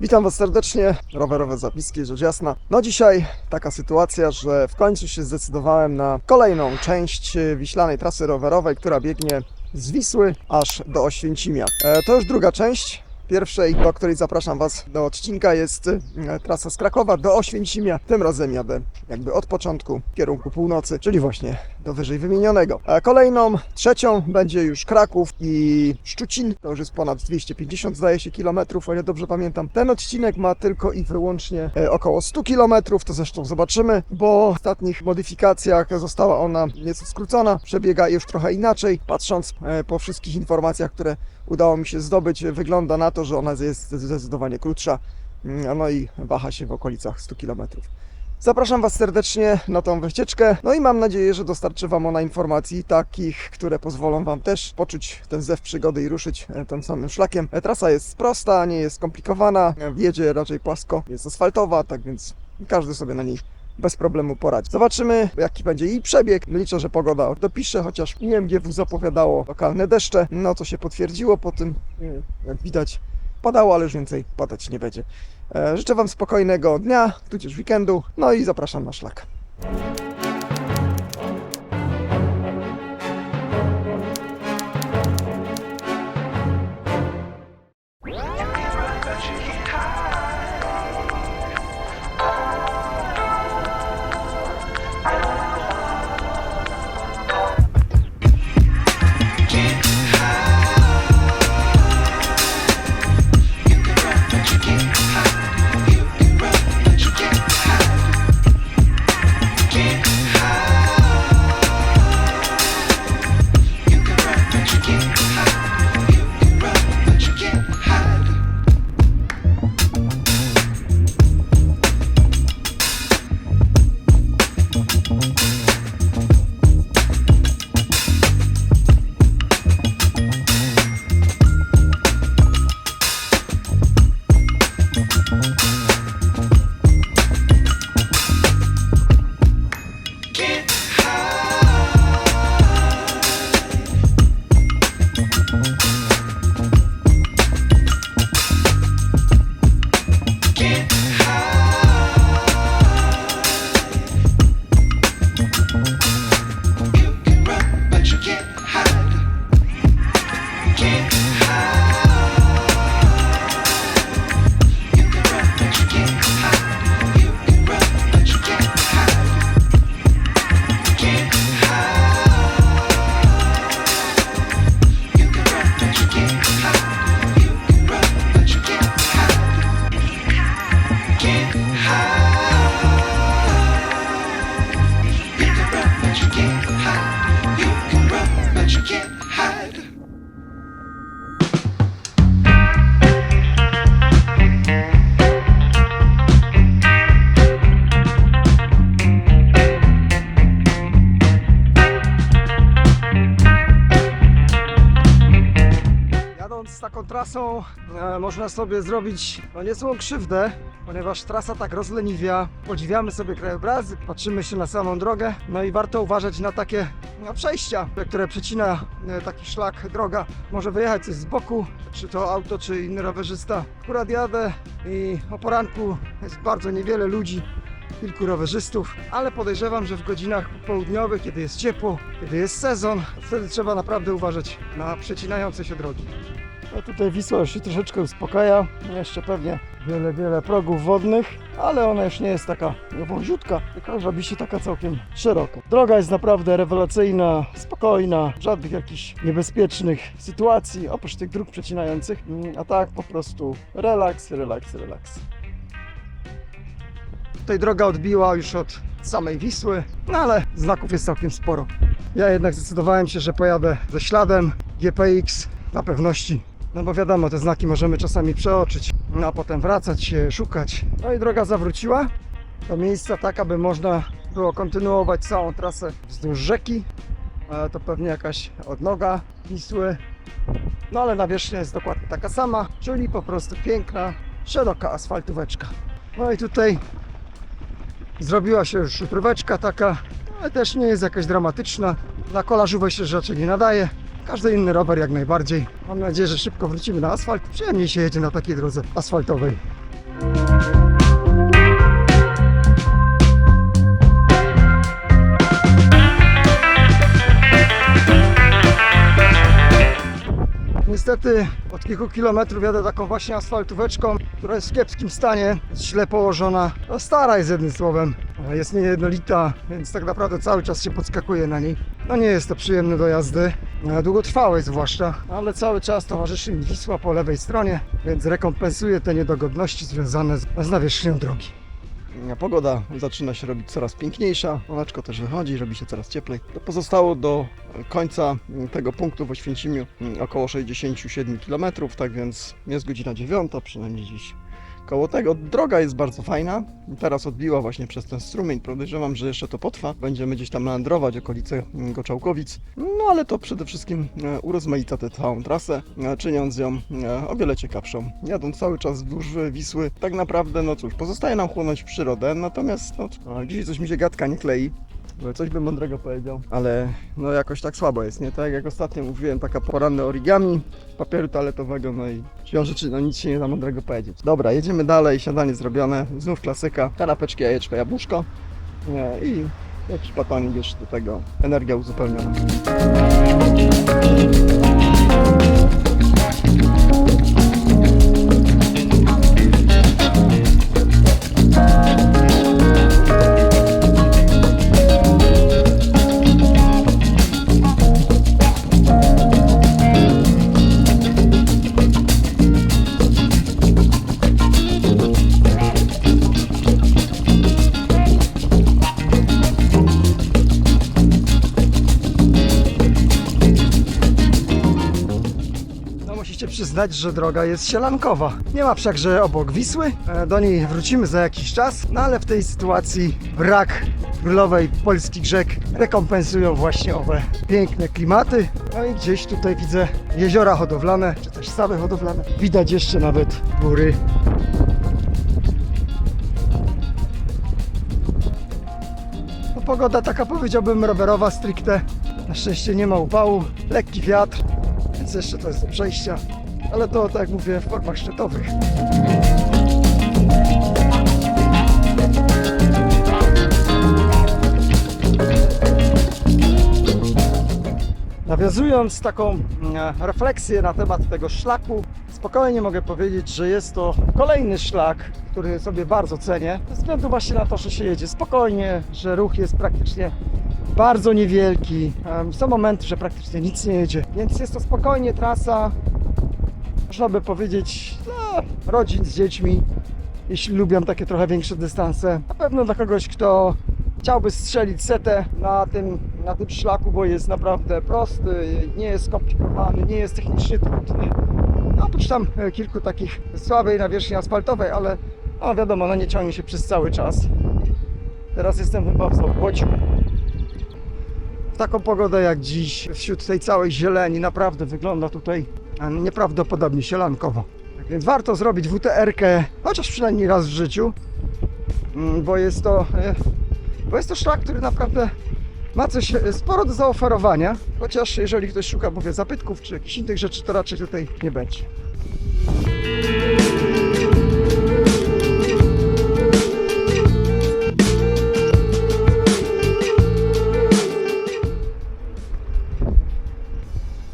Witam Was serdecznie, rowerowe zapiski, rzecz jasna. No dzisiaj taka sytuacja, że w końcu się zdecydowałem na kolejną część e, wiślanej trasy rowerowej, która biegnie z Wisły aż do Oświęcimia. E, To już druga część. Pierwszej, do której zapraszam Was do odcinka, jest e, trasa z Krakowa do Oświęcimia. Tym razem jadę jakby od początku w kierunku północy, czyli właśnie do wyżej wymienionego. A kolejną, trzecią będzie już Kraków i Szczucin. To już jest ponad 250 zdaje się kilometrów, o ile dobrze pamiętam. Ten odcinek ma tylko i wyłącznie e, około 100 kilometrów, to zresztą zobaczymy, bo w ostatnich modyfikacjach została ona nieco skrócona, przebiega już trochę inaczej. Patrząc e, po wszystkich informacjach, które udało mi się zdobyć, wygląda na to, że ona jest zdecydowanie krótsza, mm, no i waha się w okolicach 100 kilometrów. Zapraszam Was serdecznie na tą wycieczkę, no i mam nadzieję, że dostarczy Wam ona informacji takich, które pozwolą Wam też poczuć ten zew przygody i ruszyć e, tym samym szlakiem. E, Trasa jest prosta, nie jest skomplikowana, e, jedzie raczej płasko, jest asfaltowa, tak więc każdy sobie na niej bez problemu poradzi. Zobaczymy, jaki będzie jej przebieg. Liczę, że pogoda dopisze, chociaż IMGW zapowiadało lokalne deszcze, no co się potwierdziło po tym, e, jak widać, padało, ale już więcej padać nie będzie. E, Życzę Wam spokojnego dnia, tudzież weekendu, no i zapraszam na szlak. Taką trasą e, można sobie zrobić no, niezłą krzywdę, ponieważ trasa tak rozleniwia. Podziwiamy sobie krajobrazy, patrzymy się na samą drogę, no i warto uważać na takie no, przejścia, które przecina e, taki szlak, droga. Może wyjechać coś z boku, czy to auto, czy inny rowerzysta. Akurat jadę i o poranku jest bardzo niewiele ludzi, kilku rowerzystów, ale podejrzewam, że w godzinach popołudniowych, kiedy jest ciepło, kiedy jest sezon, wtedy trzeba naprawdę uważać na przecinające się drogi. No tutaj Wisła już się troszeczkę uspokaja, jeszcze pewnie wiele, wiele progów wodnych, ale ona już nie jest taka wąziutka, tylko robi się taka całkiem szeroka. Droga jest naprawdę rewelacyjna, spokojna, żadnych jakichś niebezpiecznych sytuacji, oprócz tych dróg przecinających, Mm, a tak po prostu relaks, relaks, relaks. Tutaj droga odbiła już od samej Wisły, no ale znaków jest całkiem sporo. Ja jednak zdecydowałem się, że pojadę ze śladem GPX dla pewności. No bo wiadomo, te znaki możemy czasami przeoczyć, no a potem wracać szukać. No i droga zawróciła do miejsca tak, aby można było kontynuować całą trasę wzdłuż rzeki. Ale to pewnie jakaś odnoga Wisły. No ale nawierzchnia jest dokładnie taka sama, czyli po prostu piękna, szeroka asfaltóweczka. No i tutaj Zrobiła się już szutróweczka taka, ale też nie jest jakaś dramatyczna. Na kolażówę się raczej nie nadaje. Każdy inny rower jak najbardziej. Mam nadzieję, że szybko wrócimy na asfalt. Przyjemniej się jedzie na takiej drodze asfaltowej. Niestety od kilku kilometrów jadę taką właśnie asfaltóweczką, która jest w kiepskim stanie, jest źle położona. No stara jest jednym słowem, jest niejednolita, więc tak naprawdę cały czas się podskakuje na niej. No nie jest to przyjemne do jazdy, długotrwałej zwłaszcza, ale cały czas towarzyszy mi Wisła po lewej stronie, więc rekompensuje te niedogodności związane z, z nawierzchnią drogi. Pogoda zaczyna się robić coraz piękniejsza, słoneczko też wychodzi, robi się coraz cieplej. To pozostało do końca tego punktu w Oświęcimiu mm, około 67 km, tak więc jest godzina 9, przynajmniej dziś koło tego. Droga jest bardzo fajna, teraz odbiła właśnie przez ten strumień, podejrzewam, że jeszcze to potrwa. Będziemy gdzieś tam meandrować okolice mm, Goczałkowic, no ale to przede wszystkim e, urozmaica tę całą trasę, e, czyniąc ją e, o wiele ciekawszą. Jadąc cały czas wzdłuż Wisły, tak naprawdę, no cóż, pozostaje nam chłonąć przyrodę, natomiast no, no, dzisiaj coś mi się gadka nie klei. Coś bym mądrego powiedział, ale no jakoś tak słabo jest, nie? Tak jak ostatnio mówiłem, taka poranne origami papieru toaletowego, no i siłą rzeczy, no nic się nie da mądrego powiedzieć. Dobra, jedziemy dalej, siadanie zrobione, znów klasyka, kanapeczki, jajeczko, jabłuszko nie, i jakiś batonik już do tego, energia uzupełniona. Że droga jest sielankowa. Nie ma wszakże obok Wisły. E, Do niej wrócimy za jakiś czas, no ale w tej sytuacji brak królowej polskich rzek rekompensują właśnie owe piękne klimaty. No i gdzieś tutaj widzę jeziora hodowlane, czy też stawy hodowlane. Widać jeszcze nawet góry. No, pogoda taka powiedziałbym rowerowa stricte. Na szczęście nie ma upału, lekki wiatr, więc jeszcze to jest do przejścia. Ale to, tak mówię, w formach szczytowych. Nawiązując taką mm, refleksję na temat tego szlaku, spokojnie mogę powiedzieć, że jest to kolejny szlak, który sobie bardzo cenię, ze względu właśnie na to, że się jedzie spokojnie, że ruch jest praktycznie bardzo niewielki. Em, Są momenty, że praktycznie nic nie jedzie, więc jest to spokojnie trasa, można by powiedzieć, dla rodzin z dziećmi, jeśli lubią takie trochę większe dystanse. Na pewno dla kogoś, kto chciałby strzelić setę na tym, na tym szlaku, bo jest naprawdę prosty, nie jest skomplikowany, nie jest technicznie trudny. No, oprócz tam e, kilku takich słabej nawierzchni asfaltowej, ale no wiadomo, no nie ciągnie się przez cały czas. Teraz jestem chyba w Zaopłociu. W taką pogodę jak dziś, wśród tej całej zieleni, naprawdę wygląda tutaj nieprawdopodobnie sielankowo. Tak więc warto zrobić WTR-kę, chociaż przynajmniej raz w życiu, Mm, bo jest to, e, bo jest to szlak, który naprawdę ma coś e, sporo do zaoferowania, chociaż jeżeli ktoś szuka, mówię, zapytków czy jakichś innych rzeczy, to raczej tutaj nie będzie.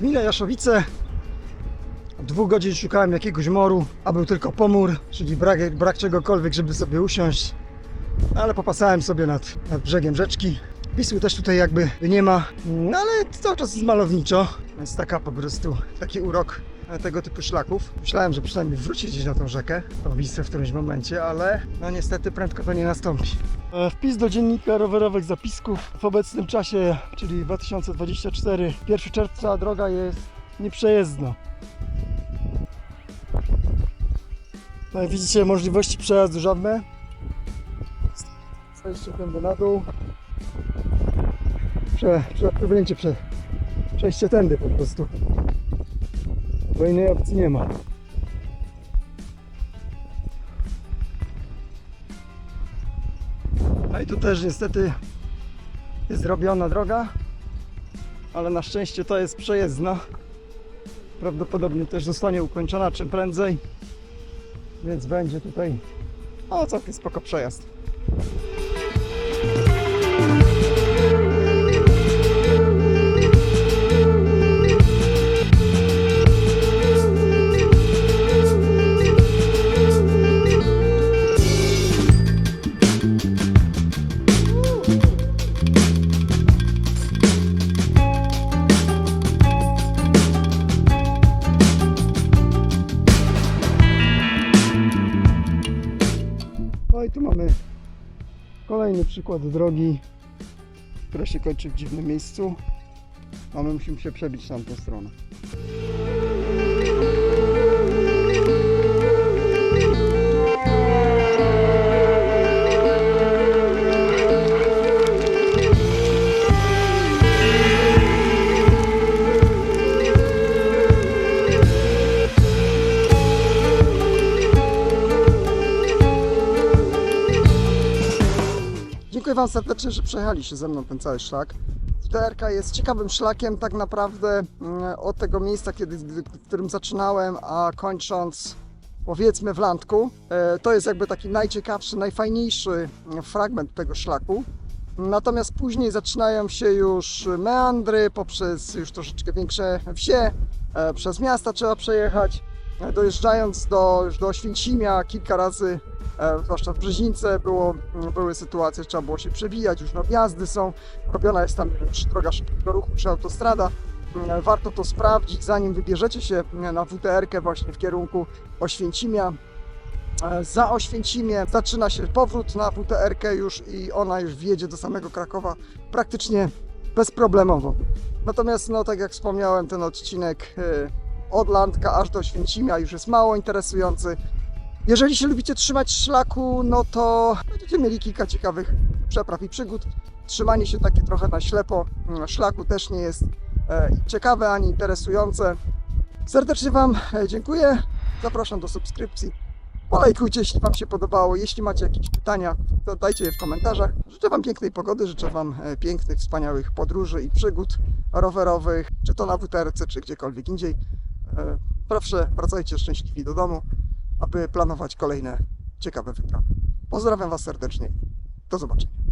Gmina Jaszowice. Dwóch godzin szukałem jakiegoś moru, a był tylko pomór, czyli brak, brak czegokolwiek, żeby sobie usiąść. Ale popasałem sobie nad, nad brzegiem rzeczki. Wisły też tutaj jakby nie ma, no ale cały czas jest malowniczo. Jest taka po prostu, taki urok tego typu szlaków. Myślałem, że przynajmniej wrócić gdzieś na tą rzekę, tą Wisłę w którymś momencie, ale no niestety prędko to nie nastąpi. E, Wpis do dziennika rowerowych zapisków w obecnym czasie, czyli 2024, 1 czerwca droga jest nieprzejezdna. No i widzicie możliwości przejazdu żadne. Przejście tędy na dół. Prze, prze, prze, przejście tędy po prostu. Bo innej opcji nie ma. A i tu też niestety jest zrobiona droga, ale na szczęście to jest przejezdna. Prawdopodobnie też zostanie ukończona czym prędzej, więc będzie tutaj O, całkiem spoko przejazd. Przykład drogi, która się kończy w dziwnym miejscu. A my musimy się przebić na tą stronę. Dziękuję Wam serdecznie, że przejechaliście ze mną ten cały szlak. TRK jest ciekawym szlakiem tak naprawdę mm, od tego miejsca, kiedy, w którym zaczynałem, a kończąc powiedzmy w Landku. E, To jest jakby taki najciekawszy, najfajniejszy mm, fragment tego szlaku. Natomiast później zaczynają się już meandry poprzez już troszeczkę większe wsie, e, przez miasta trzeba przejechać. E, Dojeżdżając do, do Oświęcimia kilka razy e, zwłaszcza w Brzezińce było, były sytuacje, trzeba było się przebijać, już no wjazdy są, robiona jest tam droga szybkiego ruchu czy autostrada. E, Warto to sprawdzić, zanim wybierzecie się na WTR-kę właśnie w kierunku Oświęcimia. Za Oświęcimie zaczyna się powrót na WTR-kę już i ona już wjedzie do samego Krakowa praktycznie bezproblemowo. Natomiast, no tak jak wspomniałem, ten odcinek od Landka aż do Oświęcimia już jest mało interesujący. Jeżeli się lubicie trzymać szlaku, no to będziecie mieli kilka ciekawych przepraw i przygód. Trzymanie się takie trochę na ślepo mm, szlaku też nie jest e, ciekawe ani interesujące. Serdecznie Wam e, dziękuję. Zapraszam do subskrypcji. Polajkujcie, jeśli Wam się podobało. Jeśli macie jakieś pytania, to dajcie je w komentarzach. Życzę Wam pięknej pogody, życzę Wam e, pięknych, wspaniałych podróży i przygód rowerowych, czy to na WTRC, czy gdziekolwiek indziej. E, Proszę, wracajcie szczęśliwi do domu, aby planować kolejne ciekawe wyprawy. Pozdrawiam Was serdecznie. Do zobaczenia.